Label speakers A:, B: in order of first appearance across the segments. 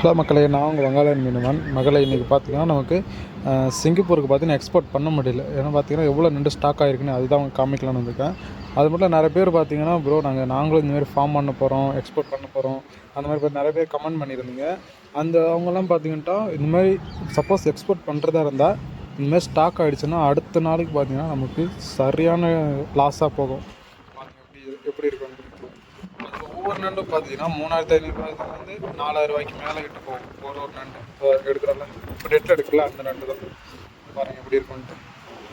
A: Hello மக்களே நான் உங்கள் வங்காளன் மீனவன். மகளை இன்றைக்கி பார்த்தீங்கன்னா நமக்கு சிங்கப்பூருக்கு பார்த்தீங்கன்னா எக்ஸ்போர்ட் பண்ண முடியல. ஏன்னா பார்த்தீங்கன்னா எவ்வளோ நண்டு ஸ்டாக் ஆகிருக்குன்னு அதுதான் அவங்க காமிக்கலாம்னு வந்திருக்கேன். அது மட்டும் நிறைய பேர் பார்த்தீங்கன்னா ப்ரோ நாங்கள் நாங்களும் இந்தமாதிரி ஃபார்ம் பண்ண போகிறோம் எக்ஸ்போர்ட் பண்ண போகிறோம் அந்த மாதிரி பேர் நிறைய பேர் கமெண்ட் பண்ணியிருந்தீங்க. அந்த அவங்கெல்லாம் பார்த்திங்கன்ட்டா இந்த மாதிரி சப்போஸ் எக்ஸ்போர்ட் பண்ணுறதா இருந்தால் இந்தமாதிரி ஸ்டாக் ஆகிடுச்சுன்னா அடுத்த நாளைக்கு பார்த்தீங்கன்னா நமக்கு சரியான லாஸாக போகும் பாருங்க எப்படி எப்படி இருக்கும் நண்டு பார்த்தீங்கன்னா மூணாயிரத்தி ஐநூறுபாய்க்கு வந்து நாலாயிரம் ரூபாய்க்கு மேலே கிட்ட போகும் ஒரு ஒரு நண்டு. இப்போ எடுக்கிறல இப்போ டெட்டில் எடுக்கல அந்த நண்டு தான். பாருங்க எப்படி இருக்குன்ட்டு.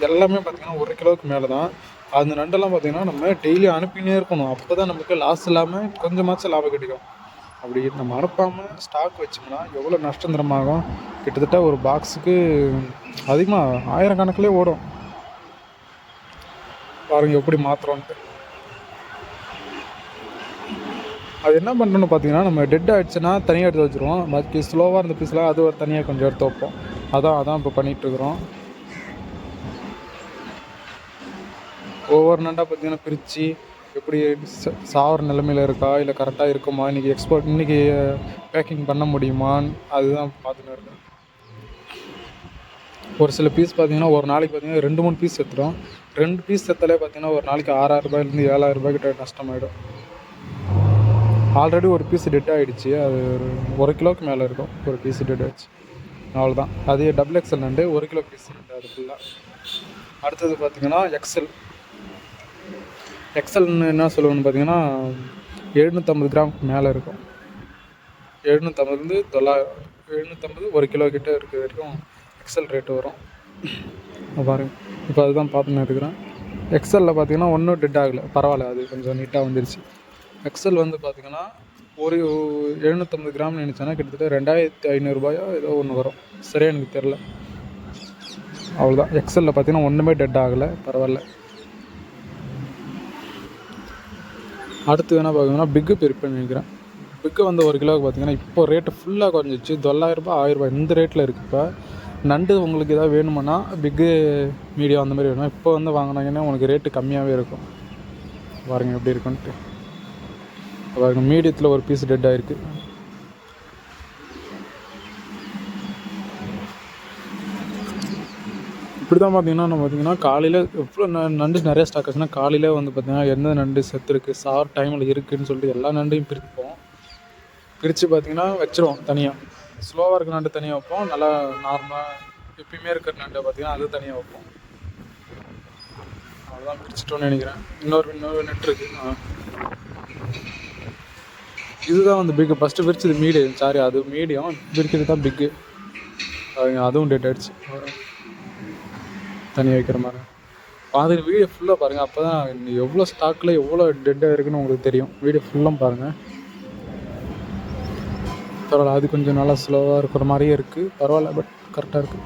A: எல்லாமே பார்த்தீங்கன்னா ஒரு கிலோவுக்கு மேலே தான். அந்த நண்டெல்லாம் பார்த்தீங்கன்னா நம்ம டெய்லி அனுப்பினே இருக்கணும். அப்போ தான் நமக்கு லாஸ் இல்லாமல் கொஞ்சமாச்சும் லாபம் கிடைக்கும். அப்படி நம்ம அனுப்பாமல் ஸ்டாக் வச்சோம்னா எவ்வளோ நஷ்டம் தரமாகும்? கிட்டத்தட்ட ஒரு பாக்ஸுக்கு அதிகமாக ஆயிரம் கணக்கிலே ஓடும். பாருங்க எப்படி மாற்றுறோன்ட்டு அது என்ன பண்ணுறோன்னு பார்த்தீங்கன்னா நம்ம டெட் ஆகிடுச்சுன்னா தனியாக எடுத்து வச்சுருவோம். பாக்கி ஸ்லோவாக இருந்த பீஸ்லாம் அது ஒரு தனியாக கொஞ்சம் எடுத்து வைப்போம். அதான் அதான் இப்போ பண்ணிகிட்ருக்குறோம் ஒவ்வொரு நண்டாக பார்த்தீங்கன்னா பிரித்து எப்படி ச- சாவர நிலமையில இருக்கா இல்லை கரெக்டாக இருக்குமா இன்றைக்கி எக்ஸ்போர்ட் இன்றைக்கி பேக்கிங் பண்ண முடியுமான்னு அதுதான் பார்த்துன்னு இருக்கேன். ஒரு சில பீஸ் பார்த்தீங்கன்னா ஒரு நாளைக்கு பார்த்தீங்கன்னா ரெண்டு மூணு பீஸ் எடுத்துடும் ரெண்டு பீஸ் எடுத்தாலே பார்த்தீங்கன்னா ஒரு நாளைக்கு ஆறாயிரம் ரூபாயிலேருந்து ஏழாயிரம் ரூபாய்க்கிட்ட நஷ்டமாயிடும். ஆல்ரெடி ஒரு பீஸ் டெட் ஆகிடுச்சு அது ஒரு ஒரு கிலோவுக்கு மேலே இருக்கும். ஒரு பீஸ் டெட் ஆயிடுச்சு அவ்வளோதான் அதே டபுள் எக்ஸல் நண்டு ஒரு கிலோ பீஸ் நண்டு அது ஃபுல்லாக அடுத்தது பார்த்திங்கன்னா எக்ஸல் எக்ஸல்னு என்ன சொல்லுவோம்னு பார்த்தீங்கன்னா எழுநூற்றம்பது கிராம் மேலே இருக்கும். எழுநூற்றம்பதுலேருந்து தொள்ளாயிரம் எழுநூற்றம்பது ஒரு கிலோ கிட்ட இருக்கிற வரைக்கும் எக்ஸல் ரேட்டு வரும். பாருங்க. இப்போ அதுதான் பார்த்துன்னு இருக்கிறேன் எக்ஸலில் பார்த்தீங்கன்னா ஒன்றும் டெட் ஆகலை. பரவாயில்ல. அது கொஞ்சம் நீட்டாக வந்துருச்சு. எக்ஸல் வந்து பார்த்தீங்கன்னா ஒரு எழுநூற்றம்பது கிராம் நினைச்சோன்னா கிட்டத்தட்ட ரெண்டாயிரத்தி ஐநூறுரூபாயோ ஏதோ ஒன்று வரும். சரியாக எனக்கு தெரில அவ்வளோதான் எக்ஸலில் பார்த்தீங்கன்னா ஒன்றுமே டெட் ஆகலை. பரவாயில்ல. அடுத்து என்ன பார்த்தீங்கன்னா பிக்கு பிரிப்பேன் நினைக்கிறேன். பிக்கு வந்து ஒரு கிலோவுக்கு பார்த்தீங்கன்னா இப்போ ரேட்டு ஃபுல்லாக குறைஞ்சிச்சு தொள்ளாயிரரூபா ஆயிரரூபா இந்த ரேட்டில் இருக்குது இப்போ. நண்டு உங்களுக்கு எதாவது வேணுமானா பிக்கு மீடியம் அந்த மாதிரி வேணும்? இப்போ வந்து வாங்கினாங்கன்னா உங்களுக்கு ரேட்டு கம்மியாகவே இருக்கும். பாருங்கள் எப்படி இருக்குன்ட்டு. பாருங்க மீடியத்தில் ஒரு பீஸ் டெட் ஆயிருக்கு. இப்படி தான் பார்த்தீங்கன்னா நம்ம பார்த்தீங்கன்னா காலையில் எவ்வளோ ந- நண்டு நிறைய ஸ்டாக் ஆச்சுன்னா காலையில் வந்து பார்த்தீங்கன்னா எந்த நண்டு செத்துருக்கு சார் டைமில் இருக்குதுன்னு சொல்லிட்டு எல்லா நண்டையும் பிரிப்போம் பிரித்து பார்த்தீங்கன்னா வச்சுருவோம் தனியாக ஸ்லோவாக இருக்கிற நண்டு தனியாக வைப்போம். நல்லா நார்மலாக எப்பயுமே இருக்கிற நண்டை பார்த்தீங்கன்னா அது தனியாக வைப்போம். அவ்வளோதான் பிரிச்சிட்டோன்னு நினைக்கிறேன். இன்னொரு இன்னொரு நெட் இருக்குது இதுதான் வந்து பிக்கு ஃபஸ்ட்டு பிரிச்சது மீடியம் சாரி அது மீடியம் பிரிக்கிறது தான் பிக்கு அதுவும் டேட் ஆகிடுச்சு தனியாக வைக்கிற மாதிரி. பாருங்க. வீடியோ ஃபுல்லாக பாருங்கள் அப்போ தான் எவ்வளோ ஸ்டாக்கில் எவ்வளோ டெட்டாக இருக்குன்னு உங்களுக்கு தெரியும். வீடியோ ஃபுல்லாக பாருங்கள் பரவாயில்ல அது கொஞ்சம் நல்லா ஸ்லோவாக இருக்கிற மாதிரியே இருக்குது பரவாயில்ல பட் கரெக்டாக இருக்குது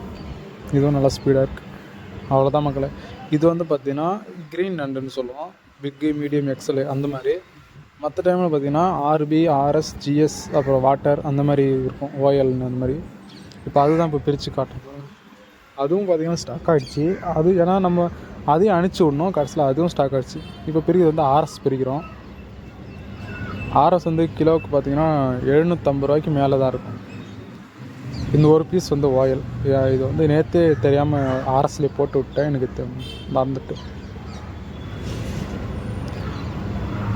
A: இதுவும் நல்லா ஸ்பீடாக இருக்குது அவ்வளோதான் மக்களை. இது வந்து பார்த்தீங்கன்னா க்ரீன் நண்டுன்னு சொல்லுவோம். பிக்கு மீடியம் எக்ஸல் அந்த மாதிரி. மற்ற டைமில் பார்த்தீங்கன்னா R P R S G S அப்புறம் வாட்டர் அந்த மாதிரி இருக்கும். ஓஎல்னு அந்த மாதிரி. இப்போ அதுதான் இப்போ பிரித்து காட்டுறோம் அதுவும் பார்த்தீங்கன்னா ஸ்டாக் ஆகிடுச்சு அது ஏன்னா நம்ம அதையும் அனுப்பிச்சி விடணும். கடைசியில் அதுவும் ஸ்டாக் ஆகிடுச்சு இப்போ பிரிக்கிறது வந்து ஆர்எஸ் பிரிக்கிறோம். ஆர்எஸ் வந்து கிலோவுக்கு பார்த்திங்கன்னா எழுநூற்றம்பது ரூபாய்க்கு மேலே தான் இருக்கும். இந்த ஒரு பீஸ் வந்து ஓயல் இது வந்து நேற்றே தெரியாமல் ஆர்எஸ்லேயே போட்டு விட்டேன். எனக்கு தெ- மறந்துட்டு.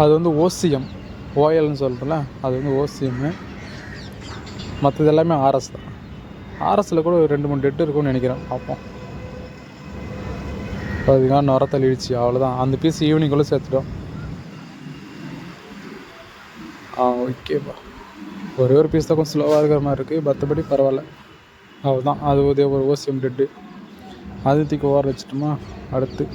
A: அது வந்து ஓசியம் ஓஎல்னு சொல்கிறேன்ல அது வந்து ஓசியம்மு மற்றது எல்லாமே ஆர்எஸ் தான். ஆர்எஸில் கூட ஒரு ரெண்டு மூணு டெட்டு இருக்கும்னு நினைக்கிறேன் பார்ப்போம். பார்த்தீங்கன்னா நுர தள்ளிடுச்சு அவ்வளோதான் அந்த பீஸ் ஈவினிங்குள்ளே சேர்த்துட்டோம். ஆ ஓகேப்பா ஒரே ஒரு பீஸ் தான் கொஞ்சம் ஸ்லோவாக இருக்கிற மாதிரி இருக்குது மற்றபடி பரவாயில்ல. அவ்வளோதான் அது ஒரே ஒரு ஓசியம் டெட்டு அது தூக்கி ஓர வச்சுட்டோமா அடுத்து.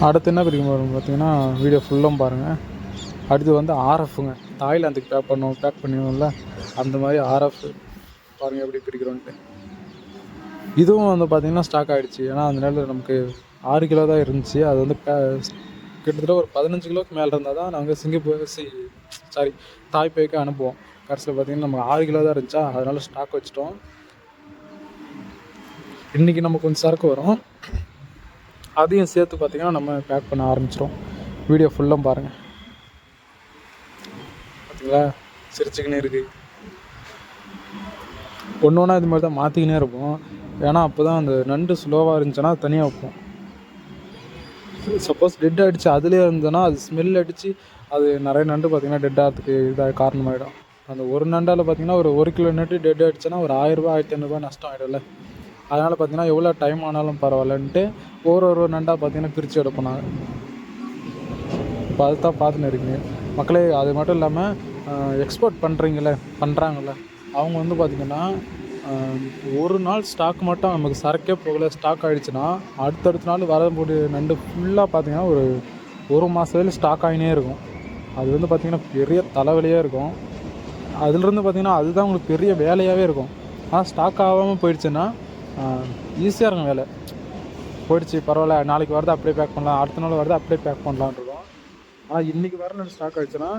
A: அடுத்து என்ன பிரிக்கும் போகிறோம் பார்த்தீங்கன்னா வீடியோ ஃபுல்லும் பாருங்கள் அடுத்து வந்து ஆர்எஃப்ங்க தாய்லாந்துக்கு பேக் பண்ணுவோம் பேக் பண்ணுவோம்ல அந்த மாதிரி ஆர்எஃப் பாருங்கள் எப்படி பிரிக்கிறோன்ட்டு இதுவும் வந்து பார்த்திங்கன்னா ஸ்டாக் ஆகிடுச்சு ஏன்னா அந்த நேரத்தில் நமக்கு ஆறு கிலோ தான் இருந்துச்சு. அது வந்து பே- கிட்டத்தட்ட ஒரு பதினஞ்சு கிலோக்கு மேலே இருந்தால் தான் நாங்கள் சிங்கப்பூர் சி சாரி தாய்ப்பேக்கு அனுப்புவோம். கடைசியில் பார்த்திங்கன்னா நமக்கு ஆறு கிலோ தான் இருந்துச்சா? அதனால் ஸ்டாக் வச்சுட்டோம். இன்றைக்கி நமக்கு கொஞ்சம் சரக்கு வரும். அதையும் சேர்த்து பார்த்திங்கன்னா நம்ம பேக் பண்ண ஆரம்பிச்சிடும் வீடியோ ஃபுல்லாக பாருங்கள் பார்த்தீங்களா சிரிச்சுக்கினே இருக்குது ஒன்று ஒன்றா இது மாதிரி தான் மாற்றிக்கினே இருப்போம். ஏன்னா அப்போ தான் அந்த நண்டு ஸ்லோவாக இருந்துச்சுன்னா தனியாக வைப்போம். சப்போஸ் டெட் அடித்து அதுலேயே இருந்ததுன்னா அது ஸ்மெல் அடித்து அது நிறைய நண்டு பார்த்தீங்கன்னா டெட் ஆகிறதுக்கு இதாக காரணமாகிடும் அந்த ஒரு நண்டால் பார்த்தீங்கன்னா ஒரு ஒரு கிலோ நட்டு டெட் அடிச்சுன்னா ஒரு ஆயிரரூபா ஆயிரத்தி ஐநூறுரூவா நஷ்டம் ஆகிடும்ல அதனால் பார்த்தீங்கன்னா எவ்வளோ டைம் ஆனாலும் பரவாயில்லன்ட்டு ஒரு ஒரு நண்டாக பார்த்தீங்கன்னா பிரித்து எடுப்போம் நாங்கள் இப்போ அதுதான் பார்த்துன்னு இருக்கீங்க. மக்களே அது மட்டும் இல்லாமல் எக்ஸ்போர்ட் பண்ணுறீங்களே பண்ணுறாங்கல்ல அவங்க வந்து பார்த்திங்கன்னா ஒரு நாள் ஸ்டாக் மட்டும் நமக்கு சரக்கே போகல. ஸ்டாக் ஆகிடுச்சுன்னா அடுத்தடுத்த நாள் வரக்கூடிய நண்டு ஃபுல்லாக பார்த்திங்கன்னா ஒரு ஒரு மாதத்துல ஸ்டாக் ஆகினே இருக்கும். அது வந்து பார்த்திங்கன்னா பெரிய தலைவலியாக இருக்கும். அதுலேருந்து பார்த்திங்கன்னா அதுதான் உங்களுக்கு பெரிய வேலையாகவே இருக்கும். ஆனால் ஸ்டாக் ஆகாமல் போயிடுச்சுன்னா ஈஸியாக இருக்கும் வேலை. போயிடுச்சு பரவாயில்ல நாளைக்கு வரது அப்படியே பேக் பண்ணலாம். அடுத்த நாள் வரது அப்படியே பேக் பண்ணலான்னு இருக்கும். ஆனால் இன்றைக்கி வர நண்டு ஸ்டாக் ஆயிடுச்சுன்னா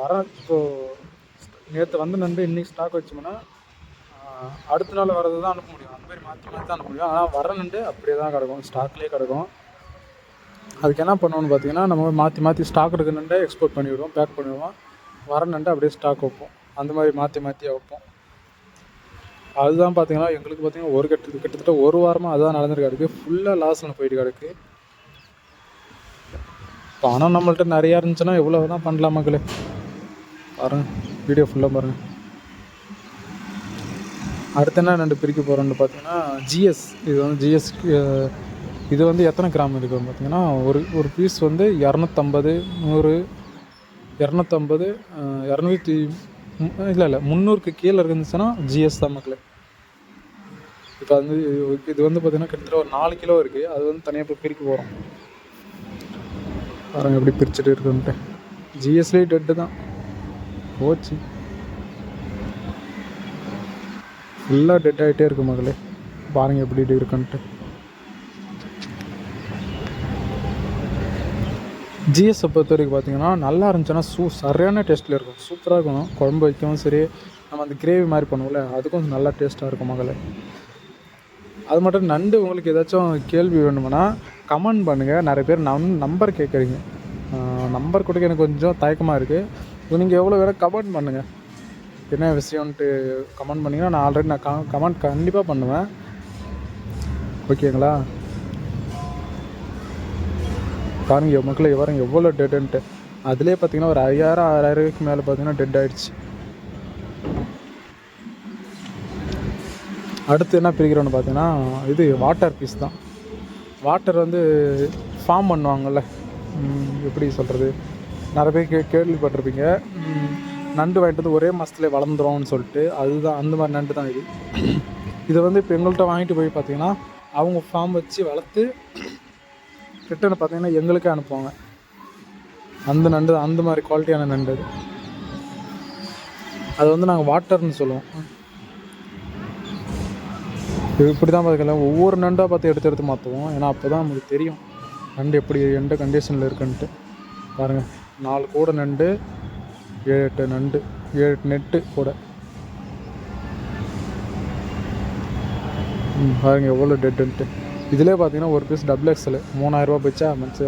A: வர இப்போது நேற்று வந்து நண்டு இன்றைக்கி ஸ்டாக் வச்சோம்னா அடுத்த நாள் வரது தான் அனுப்ப முடியும். அந்த மாதிரி மாற்றி மாற்றி தான் அனுப்ப முடியும். ஆனால் வர நண்டு அப்படியே தான் கிடக்கும். ஸ்டாக்லேயே கிடக்கும். அதுக்கு என்ன பண்ணுவோம்னு பார்த்தீங்கன்னா நம்ம மாற்றி மாற்றி ஸ்டாக் இருக்க நண்டை எக்ஸ்போர்ட் பண்ணிவிடுவோம் பேக் பண்ணிவிடுவோம் வர நண்டை அப்படியே ஸ்டாக் வைப்போம். அந்த மாதிரி மாற்றி மாற்றி வைப்போம். அதுதான் பார்த்தீங்கன்னா எங்களுக்கு பார்த்தீங்கன்னா ஒரு கட்டு கிட்டத்தட்ட ஒரு வாரமாக அதுதான் நடந்துட்டு கிடக்கு ஃபுல்லாக லாஸில் போயிட்டு கிடக்கு பணம் நம்மள்ட்ட நிறையா இருந்துச்சுன்னா எவ்வளோ தான் பண்ணலாம் மக்களே. பாருங்க வீடியோ ஃபுல்லாக பாருங்க. அடுத்து என்ன ரெண்டு பிரிக்க போகிறோம்னு பார்த்தீங்கன்னா ஜிஎஸ் இது வந்து ஜிஎஸ் இது வந்து எத்தனை கிராம் இருக்குது பார்த்தீங்கன்னா ஒரு ஒரு பீஸ் வந்து இரநூத்தம்பது நூறு இரநூத்தம்பது இரநூத்தி இல்லை இல்லை. முந்நூறுக்கு கீழே இருந்துச்சுன்னா ஜிஎஸ் தான் மக்களே. இப்போ வந்து இது வந்து பார்த்தீங்கன்னா கிட்டத்தட்ட ஒரு நாலு கிலோ இருக்குது அது வந்து தனியாக போய் பிரிக்க போகிறோம் பாருங்க எப்படி பிரிச்சுட்டு இருக்குன்ட்டு. ஜிஎஸ்லேயே டெட்டு தான். போச்சு. ஃபுல்லாக டெட் ஆகிட்டே இருக்கு மகளே பாருங்க எப்படி இருக்குன்ட்டு. ஜிஎஸ்ஸை பொறுத்த வரைக்கும் பார்த்தீங்கன்னா நல்லா இருந்துச்சுன்னா சூ சரியான டேஸ்ட்டில் இருக்கும். சூப்பராக இருக்கும். குழம்பு வைக்கவும் சரி நம்ம அந்த கிரேவி மாதிரி பண்ணுவோம்ல அதுக்கும் நல்லா டேஸ்ட்டாக இருக்கும் மகளே. அது மட்டும் நண்டு உங்களுக்கு ஏதாச்சும் கேள்வி வேணுமுன்னா கமெண்ட் பண்ணுங்கள் நிறைய பேர் நம் நம்பர் கேட்குறீங்க. நம்பர் கொடுக்க எனக்கு கொஞ்சம் தயக்கமாக இருக்குது நீங்கள் எவ்வளோ வேணால் கமெண்ட் பண்ணுங்கள் என்ன விஷயம்ன்ட்டு கமெண்ட் பண்ணிங்கன்னா நான் ஆல்ரெடி நான் கமெண்ட் கண்டிப்பாக பண்ணுவேன். ஓகேங்களா பாருங்கள் மக்கள் மக்களை எவ்வளோ டெட்டுன்ட்டு அதுலேயே பார்த்தீங்கன்னா ஒரு ஐயாயிரம் ஆறாயிரத்துக்கு மேலே பார்த்தீங்கன்னா டெட் ஆகிடுச்சு அடுத்து என்ன பிரிக்கிறோன்னு பார்த்தீங்கன்னா இது வாட்டர் பீஸ் தான். வாட்டர் வந்து ஃபார்ம் பண்ணுவாங்கள்ல எப்படி சொல்கிறது நிறைய பேர் கே கேள்விப்பட்டிருப்பீங்க. நண்டு வாங்கிட்டு வந்து ஒரே மாதத்துலேயே வளர்ந்துரும்னு சொல்லிட்டு அதுதான் அந்த மாதிரி நண்டு தான் இது. இதை வந்து இப்போ எங்கள்கிட்ட வாங்கிட்டு போய் பார்த்தீங்கன்னா அவங்க ஃபார்ம் வச்சு வளர்த்து ரிட்டர்ன் பார்த்தீங்கன்னா எங்களுக்கே அனுப்புவாங்க. அந்த நண்டு அந்த மாதிரி குவாலிட்டியான நண்டு அது. அது வந்து நாங்கள் வாட்டர்னு சொல்லுவோம். இது இப்படி தான் பார்த்துக்கலாம் ஒவ்வொரு நண்டாக பார்த்து எடுத்து எடுத்து மாற்றுவோம் ஏன்னா அப்போ தான் நமக்கு தெரியும். நண்டு எப்படி எந்த கண்டிஷனில் இருக்குன்ட்டு. பாருங்கள் நாலு கூட நண்டு ஏழு எட்டு நண்டு ஏழு எட்டு நெட்டு கூட. ம், பாருங்க எவ்வளோ டெட்டுன்ட்டு இதிலே பார்த்தீங்கன்னா ஒரு பீஸ் டபுள் எக்ஸல் மூணாயிரரூபா போச்சா மனுச்சு